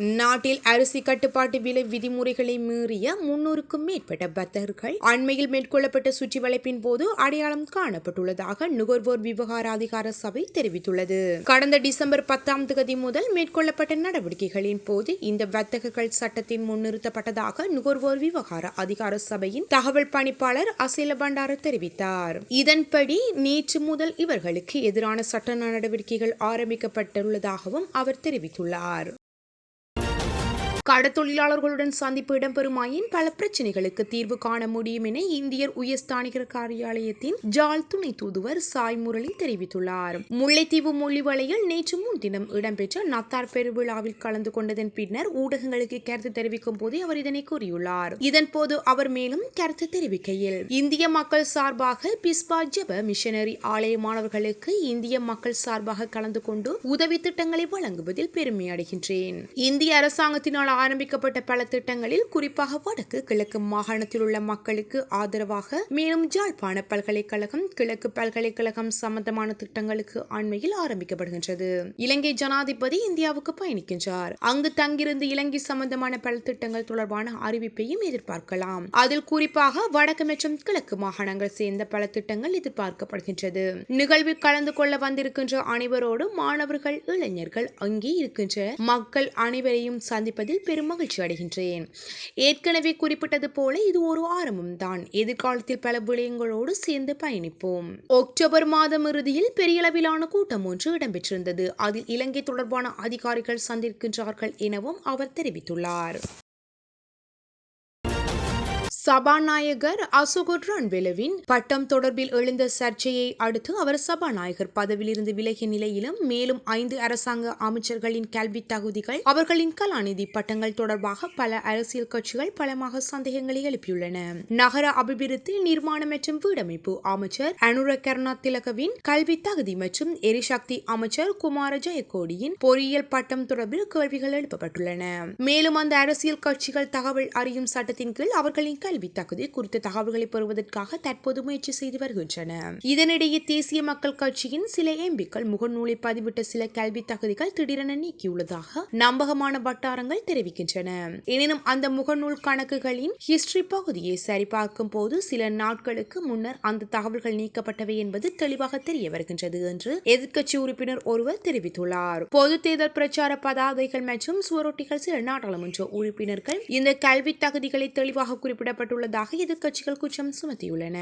நாட்டில் அரிசி கட்டுப்பாட்டு விலை விதிமுறைகளை மீறிய முன்னூறுக்கும் மேற்பட்ட பக்தர்கள் அண்மையில் மேற்கொள்ளப்பட்ட சுற்றி வளைப்பின் போது அடையாளம் காணப்பட்டுள்ளதாக நுகர்வோர் விவகார அதிகார சபை தெரிவித்துள்ளது. கடந்த டிசம்பர் பத்தாம் தேதி முதல் மேற்கொள்ளப்பட்ட நடவடிக்கைகளின் போது இந்த வர்த்தகர்கள் சட்டத்தின் முன்னிறுத்தப்பட்டதாக நுகர்வோர் விவகார அதிகார சபையின் தகவல் பணிப்பாளர் அசில பண்டார தெரிவித்தார். இதன்படி நேற்று முதல் இவர்களுக்கு எதிரான சட்ட நடவடிக்கைகள் ஆரம்பிக்கப்பட்டுள்ளதாகவும் அவர் தெரிவித்துள்ளார். கடத்தொழிலாளர்களுடன் சந்திப்பு இடம்பெறுமாயின் பல பிரச்சனைகளுக்கு தீர்வு காண முடியும் என இந்தியர் உயர்ஸ்தானிகர் காரியாலயத்தின் ஜால் துணை தூதுவர் சாய் முரளி தெரிவித்துள்ளார். முல்லைத்தீவு மொழிவலையில் நேற்று முன்தினம் இடம்பெற்ற நத்தார் பெருவிழாவில் கலந்து கொண்டதன் பின்னர் ஊடகங்களுக்கு கருத்து தெரிவிக்கும் போது அவர் இதனை கூறியுள்ளார். இதன்போது அவர் மேலும் கருத்து தெரிவிக்கையில் இந்திய மக்கள் சார்பாக பிஸ்பா ஜப மிஷனரி ஆலய மாணவர்களுக்கு இந்திய மக்கள் சார்பாக கலந்து கொண்டு உதவி திட்டங்களை வழங்குவதில் பெருமை அடைகின்றேன் இந்திய அரசாங்கத்தினால் ஆரம்பிக்கப்பட்ட பல திட்டங்களில் குறிப்பாக வடக்கு கிழக்கு மாகாணத்தில் உள்ள மக்களுக்கு ஆதரவாக மேலும் ஜாழ்ப்பாண பல்கலைக்கழகம் கிழக்கு பல்கலைக்கழகம் சம்பந்தமான திட்டங்களுக்கு அண்மையில் ஆரம்பிக்கப்படுகின்றது. இலங்கை ஜனாதிபதி இந்தியாவுக்கு பயணிக்கின்றார். அங்கு தங்கிருந்து இலங்கை சம்பந்தமான பல திட்டங்கள் தொடர்பான அறிவிப்பையும் எதிர்பார்க்கலாம். அதில் குறிப்பாக வடக்கு மற்றும் கிழக்கு மாகாணங்கள் சேர்ந்த பல திட்டங்கள் எதிர்பார்க்கப்படுகின்றது. நிகழ்வில் கலந்து கொள்ள வந்திருக்கின்ற அனைவரோடு மாணவர்கள் இளைஞர்கள் அங்கே இருக்கின்ற மக்கள் அனைவரையும் சந்திப்பதில் பெரும் மகிழ்ச்சி அடைகின்றேன். ஏற்கனவே குறிப்பிட்டது போல இது ஒரு ஆரம்பம் தான். எதிர்காலத்தில் பல விடயங்களோடு சேர்ந்து பயணிப்போம். அக்டோபர் மாதம் இறுதியில் பெரிய அளவிலான கூட்டம் ஒன்று இடம்பெற்றிருந்தது. அதில் இலங்கை தொடர்பான அதிகாரிகள் சந்திக்கின்றார்கள் எனவும் அவர் தெரிவித்துள்ளார். சபாநாயகர் அசோகர் ரன்வெலவின் பட்டம் தொடர்பில் எழுந்த சர்ச்சையை அடுத்து அவர் சபாநாயகர் பதவியிலிருந்து விலகிய நிலையிலும் மேலும் ஐந்து அரசாங்க அமைச்சர்களின் கல்வி தகுதிகள் அவர்களின் கலாநிதி பட்டங்கள் தொடர்பாக பல அரசியல் கட்சிகள் பலமாக சந்தேகங்களை எழுப்பியுள்ளன. நகர அபிவிருத்தி நிர்மாணம் மற்றும் வீடமைப்பு அமைச்சர் அனுர கர்ணா திலகவின் கல்வி தகுதி மற்றும் எரிசக்தி அமைச்சர் குமார ஜெயக்கோடியின் பொறியியல் பட்டம் தொடர்பில் கேள்விகள் எழுப்பப்பட்டுள்ளன. மேலும் அந்த அரசியல் கட்சிகள் தகவல் அறியும் சட்டத்தின் கீழ் அவர்களின் கல்வி தகுதி குறித்த தகவல்களை பெறுவதற்காக தற்போது முயற்சி செய்து வருகின்றன. இதனிடையே தேசிய மக்கள் கட்சியின் சில எம்பிக்கள் முகநூலை பதிவிட்ட சில கல்வி தகுதிகள் திடீரென நீக்கியுள்ளதாக நம்பகமான வட்டாரங்கள் தெரிவிக்கின்றன. எனினும் அந்த முகநூல் கணக்குகளின் ஹிஸ்டரி பகுதியை சரிபார்க்கும் போது சில நாட்களுக்கு முன்னர் அந்த தகவல்கள் நீக்கப்பட்டவை என்பது தெளிவாக தெரிய வருகின்றது என்று எதிர்க்கட்சி உறுப்பினர் ஒருவர் தெரிவித்துள்ளார். பொது தேர்தல் பிரச்சார பதாகைகள் மற்றும் சுவரொட்டிகள் சில நாடாளுமன்ற உறுப்பினர்கள் இந்த கல்வி தகுதிகளை தெளிவாக குறிப்பிட குறிப்பிடப்பட்டுள்ளதாக எதிர்க்கட்சிகள் குற்றம் சுமத்தியுள்ளன.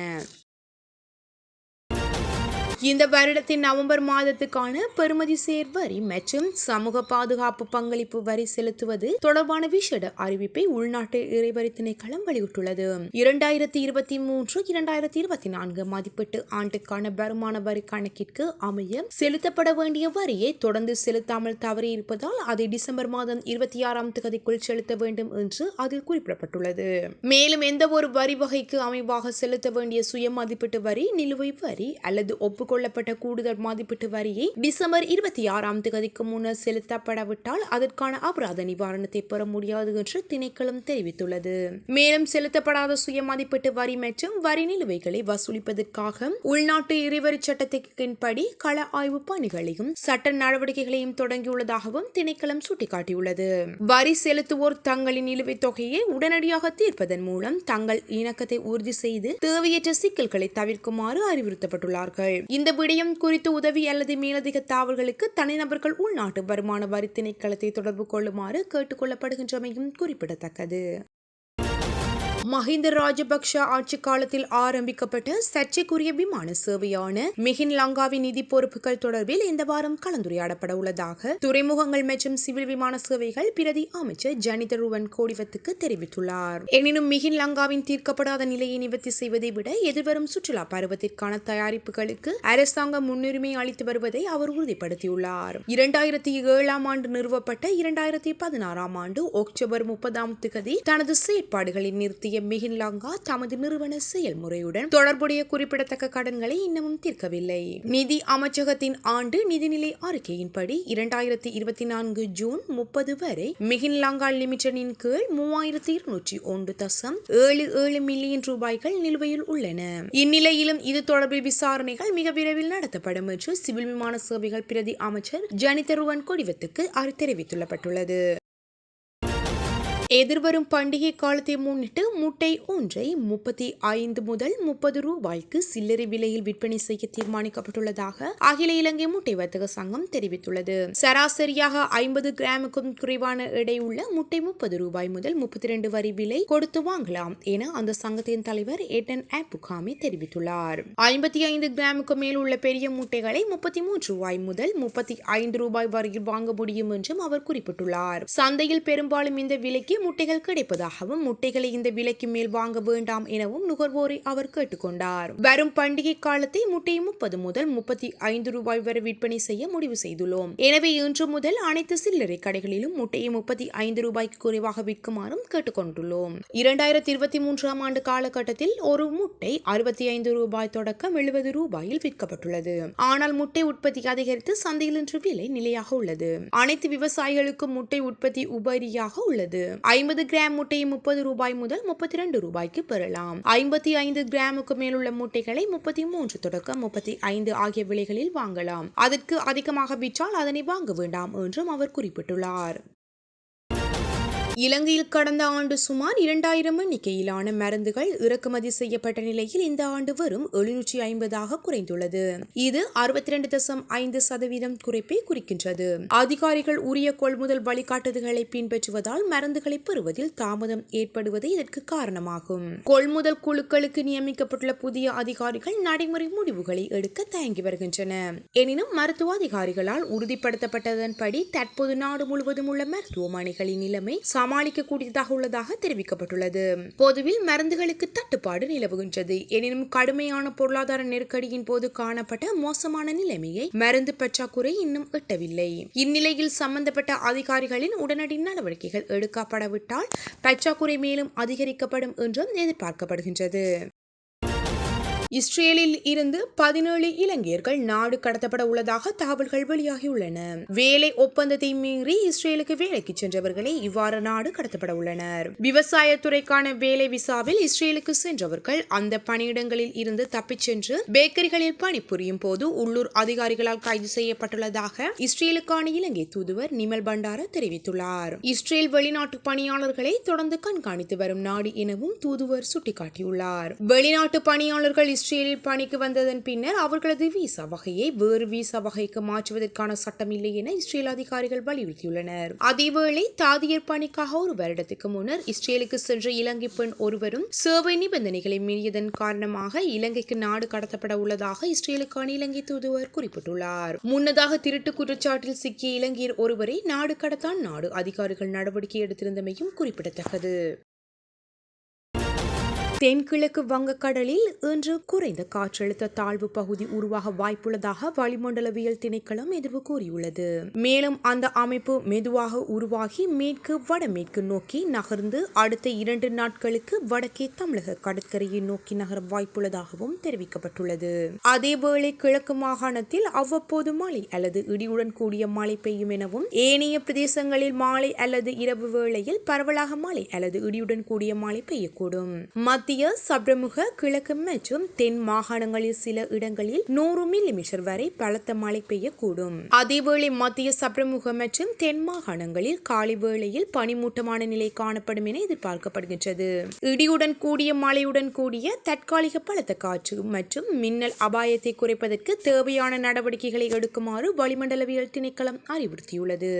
இந்த வருடத்தின் நவம்பர் மாதத்துக்கான பெறுமதி சேர் வரி மற்றும் சமூக பாதுகாப்பு பங்களிப்பு வரி செலுத்துவது தொடர்பான விசேட அறிவிப்பை உள்நாட்டு இறைவரி திணைக்களம் வெளியிட்டுள்ளது. இரண்டாயிரத்தி இருபத்தி மூன்று இரண்டாயிரத்தி இருபத்தி நான்கு மதிப்பீட்டு ஆண்டுக்கான வருமான வரி கணக்கிற்கு அமைய செலுத்தப்பட வேண்டிய வரியை தொடர்ந்து செலுத்தாமல் தவறியிருப்பதால் அதை டிசம்பர் மாதம் இருபத்தி ஆறாம் தேதிக்குள் செலுத்த வேண்டும் என்று அதில் குறிப்பிடப்பட்டுள்ளது. மேலும் எந்த ஒரு வரி வகைக்கு அமைவாக செலுத்த வேண்டிய சுய மதிப்பீட்டு வரி நிலுவை வரி அல்லது ஒப்பு கொள்ளப்பட்ட கூடுதல் மதிப்பீட்டு வரியை டிசம்பர் இருபத்தி ஆறாம் தேதிக்கு முன்னர் செலுத்தப்படாவிட்டால் அதற்கான அபராத நிவாரணத்தை பெற முடியாது என்று திணைக்களம் தெரிவித்துள்ளது. மேலும் செலுத்தப்படாத சுய மதிப்பீட்டு வரி மற்றும் வரி நிலுவைகளை வசூலிப்பதற்காக உள்நாட்டு எரிவரி சட்டத்தின்படி கள ஆய்வு பணிகளையும் சட்ட நடவடிக்கைகளையும் தொடங்கியுள்ளதாகவும் திணைக்களம் சுட்டிக்காட்டியுள்ளது. வரி செலுத்துவோர் தங்களின் நிலுவைத் தொகையை உடனடியாக தீர்ப்பதன் மூலம் தங்கள் இணக்கத்தை உறுதி செய்து தேவையற்ற சிக்கல்களை தவிர்க்குமாறு அறிவுறுத்தப்பட்டுள்ளார்கள். இந்த விடயம் குறித்து உதவி அல்லது மேலதிக தாவல்களுக்கு தனிநபர்கள் உள்நாட்டு வருமான வரி திணைக்களத்தை தொடர்பு கொள்ளுமாறு கேட்டுக் கொள்ளப்படுகின்றமையும் குறிப்பிடத்தக்கது. மஹிந்த ராஜபக்ஷ ஆட்சி காலத்தில் ஆரம்பிக்கப்பட்ட சர்ச்சைக்குரிய விமான சேவையான மிகின் லங்காவின் நிதி பொறுப்புகள் தொடர்பில் இந்த வாரம் கலந்துரையாடப்பட உள்ளதாக துறைமுகங்கள் மற்றும் சிவில் விமான சேவைகள் பிரதி அமைச்சர் ஜனித ருவன் கோடிவத்துக்கு தெரிவித்துள்ளார். எனினும் மிகின் லங்காவின் தீர்க்கப்படாத நிலையை நிவர்த்தி செய்வதை விட எதிர்வரும் சுற்றுலா பருவத்திற்கான தயாரிப்புகளுக்கு அரசாங்கம் முன்னுரிமை அளித்து வருவதை அவர் உறுதிப்படுத்தியுள்ளார். இரண்டாயிரத்தி ஏழாம் ஆண்டு நிறுவப்பட்ட இரண்டாயிரத்தி பதினாறாம் ஆண்டு அக்டோபர் முப்பதாம் திகதி தனது செயற்பாடுகளை நிறுத்திய மிகின் லாங்கா தமது நிறுவன செயல்முறையுடன் தொடர்புடைய குறிப்பிடத்தக்க கடன்களை இன்னமும் தீர்க்கவில்லை. நிதி அமைச்சகத்தின் ஆண்டு நிதிநிலை அறிக்கையின்படி இரண்டாயிரத்தி இருபத்தி நான்கு ஜூன் முப்பது வரை மிகின் லாங்கா லிமிடெடின் கீழ் மூவாயிரத்தி இருநூற்றி ஒன்று தசம் ஏழு ஏழு மில்லியன் ரூபாய்கள் நிலுவையில் உள்ளன. இந்நிலையிலும் இது தொடர்பில் விசாரணைகள் மிக விரைவில் நடத்தப்படும் என்று சிவில் விமான சேவைகள் பிரதி அமைச்சர் ஜனிதருவன் கொடிவத்துக்கு தெரிவித்துள்ளப்பட்டுள்ளது. எதிர்வரும் பண்டிகை காலத்தை முன்னிட்டு முட்டை ஒன்றை முப்பத்தி ஐந்து முதல் முப்பது ரூபாய்க்கு சில்லறை விலையில் விற்பனை செய்ய தீர்மானிக்கப்பட்டுள்ளதாக அகில இலங்கை முட்டை வர்த்தக சங்கம் தெரிவித்துள்ளது. சராசரியாக ஐம்பது கிராமுக்கும் குறைவான எடை உள்ள முட்டை முப்பது ரூபாய் முதல் முப்பத்தி இரண்டு வரி விலை கொடுத்து வாங்கலாம் என அந்த சங்கத்தின் தலைவர் ஏட்டன் ஆப்புகாமி தெரிவித்துள்ளார். ஐம்பத்தி ஐந்து கிராமுக்கு மேல் உள்ள பெரிய முட்டைகளை முப்பத்தி மூன்று ரூபாய் முதல் முப்பத்தி ஐந்து ரூபாய் வரையில் வாங்க முடியும் என்றும் அவர் குறிப்பிட்டுள்ளார். சந்தையில் பெரும்பாலும் இந்த விலைக்கு முட்டைகள் கிடைப்பதாகவும் முட்டைகளை இந்த விலைக்கு மேல் வாங்க வேண்டாம் எனவும் நுகர்வோரை அவர் கேட்டுக்கொண்டார். வரும் பண்டிகை காலத்தை முட்டையை முப்பது முதல் முப்பத்தி ஐந்து ரூபாய் வரை விற்பனை செய்ய முடிவு செய்துள்ளோம். எனவே இன்று முதல் அனைத்து சில்லறை கடைகளிலும் முட்டையை முப்பத்தி ஐந்து ரூபாய்க்கு குறைவாக விற்குமாறும் கேட்டுக்கொண்டுள்ளோம். இரண்டாயிரத்தி இருபத்தி மூன்றாம் ஆண்டு காலகட்டத்தில் ஒரு முட்டை அறுபத்தி ஐந்து ரூபாய் தொடக்கம் எழுபது ரூபாயில் விற்கப்பட்டுள்ளது. ஆனால் முட்டை உற்பத்தி அதிகரித்து சந்தையில் இன்று விலை நிலையாக உள்ளது. அனைத்து விவசாயிகளுக்கும் முட்டை உற்பத்தி உபரியாக உள்ளது. ஐம்பது கிராம் முட்டையை முப்பது ரூபாய் முதல் முப்பத்தி ரெண்டு ரூபாய்க்கு பெறலாம். ஐம்பத்தி ஐந்து கிராமுக்கு மேலுள்ள முட்டைகளை முப்பத்தி மூன்று தொடக்கம் முப்பத்தி ஐந்து ஆகிய விலைகளில் வாங்கலாம். அதற்கு அதிகமாக விற்றால் அதனை வாங்க வேண்டாம் என்றும் அவர் குறிப்பிட்டுள்ளார். இலங்கையில் கடந்த ஆண்டு சுமார் இரண்டாயிரம் எண்ணிக்கையிலான மருந்துகள் இறக்குமதி செய்யப்பட்ட நிலையில் இந்த ஆண்டு வரும் எழுநூற்றி ஐம்பதாக குறைந்துள்ளது. இது அறுபத்தி இரண்டு தசம் ஐந்து சதவீதம் குறைப்பை குறிக்கின்றது. அதிகாரிகள் உரிய கொள்முதல் வழிகாட்டுதல்களை பின்பற்றுவதால் மருந்துகளை பெறுவதில் தாமதம் ஏற்படுவது இதற்கு காரணமாகும். கொள்முதல் குழுக்களுக்கு நியமிக்கப்பட்டுள்ள புதிய அதிகாரிகள் நடைமுறை முடிவுகளை எடுக்க தயங்கி வருகின்றன எனினும் மருத்துவ அதிகாரிகளால் உறுதிப்படுத்தப்பட்டதன்படி தற்போது நாடு முழுவதும் உள்ள மருத்துவமனைகளின் நிலைமை சமாளிக்கக்கூடியதாக உள்ளதாக தெரிவிக்கப்பட்டுள்ளது. பொதுவில் மருந்துகளுக்கு தட்டுப்பாடு நிலவுகின்றது. எனினும் கடுமையான பொருளாதார நெருக்கடியின் போது காணப்பட்ட மோசமான நிலைமையை மருந்து பற்றாக்குறை இன்னும் எட்டவில்லை. இந்நிலையில் சம்பந்தப்பட்ட அதிகாரிகளின் உடனடி நடவடிக்கைகள் எடுக்கப்படவிட்டால் பற்றாக்குறை மேலும் அதிகரிக்கப்படும் என்றும் எதிர்பார்க்கப்படுகின்றது. இஸ்ரேலில் இருந்து பதினேழு இலங்கையர்கள் நாடு கடத்தப்பட உள்ளதாக தகவல்கள் வெளியாகியுள்ளன. வேலை ஒப்பந்தத்தை மீறி இஸ்ரேலுக்கு வேலைக்கு சென்றவர்களே இவ்வாறு நாடு கடத்தப்பட உள்ளனர். விவசாயத்துறைக்கான வேலை விசாவில் இஸ்ரேலுக்கு சென்றவர்கள் அந்த பணியிடங்களில் இருந்து தப்பிச் சென்று பேக்கரிகளில் பணிபுரியும் போது உள்ளூர் அதிகாரிகளால் கைது செய்யப்பட்டுள்ளதாக இஸ்ரேலுக்கான இலங்கை தூதுவர் நிமல் பண்டார தெரிவித்துள்ளார். இஸ்ரேல் வெளிநாட்டு பணியாளர்களை தொடர்ந்து கண்காணித்து வரும் நாடு எனவும் தூதுவர் சுட்டிக்காட்டியுள்ளார். வெளிநாட்டு பணியாளர்கள் இஸ்ரேலில் பணிக்கு வந்ததன் பின்னர் அவர்களது விசா வகையை வேறு விசா வகைக்கு மாற்றுவதற்கான சட்டம் இல்லை என இஸ்ரேல் அதிகாரிகள் வலியுறுத்தியுள்ளனர். அதேவேளை தாதியர் பணிக்காக ஒரு வருடத்துக்கு முன்னர் இஸ்ரேலுக்கு சென்ற இலங்கை பெண் ஒருவரும் சேவை நிபந்தனைகளை மீறியதன் காரணமாக இலங்கைக்கு நாடு கடத்தப்பட உள்ளதாக இஸ்ரேலுக்கான இலங்கை தூதுவர் குறிப்பிட்டுள்ளார். முன்னதாக திருட்டு குற்றச்சாட்டில் சிக்கிய இலங்கையர் ஒருவரை நாடு கடத்தான் நாடு அதிகாரிகள் நடவடிக்கை எடுத்திருந்தமையும் குறிப்பிடத்தக்கது. தென்கிழக்கு வங்கக்கடலில் இன்று குறைந்த காற்றழுத்த தாழ்வு பகுதி உருவாக வாய்ப்புள்ளதாக வளிமண்டலவியல் திணைக்களம் எதிர்வு கூறியுள்ளது. மேலும் அந்த அமைப்பு மெதுவாக உருவாகி மேற்கு வடமேற்கு நோக்கி நகர்ந்து அடுத்த இரண்டு நாட்களுக்கு வடக்கே தமிழக கடற்கரையை நோக்கி நகர வாய்ப்புள்ளதாகவும் தெரிவிக்கப்பட்டுள்ளது. அதேவேளை கிழக்கு மாகாணத்தில் அவ்வப்போது மழை அல்லது இடியுடன் கூடிய மழை பெய்யும் எனவும் ஏனைய பிரதேசங்களில் மாலை அல்லது இரவு வேளையில் பரவலாக மழை அல்லது இடியுடன் கூடிய மழை பெய்யக்கூடும். மத்திய மத்திய சப்ரமுக கிழக்கு மற்றும் தென் மாகாணங்களில் சில இடங்களில் நூறு மில்லிமீட்டர் வரை பலத்த மழை பெய்யக்கூடும். அதேவேளை மத்திய சப்ரமுக மற்றும் தென் மாகாணங்களில் காலை வேளையில் பனிமூட்டமான நிலை காணப்படும் என எதிர்பார்க்கப்படுகின்றது. இடியுடன் கூடிய மழையுடன் கூடிய தற்காலிக பலத்த காற்று மற்றும் மின்னல் அபாயத்தை குறைப்பதற்கு தேவையான நடவடிக்கைகளை எடுக்குமாறு வளிமண்டலவியல் திணைக்களம் அறிவுறுத்தியுள்ளது.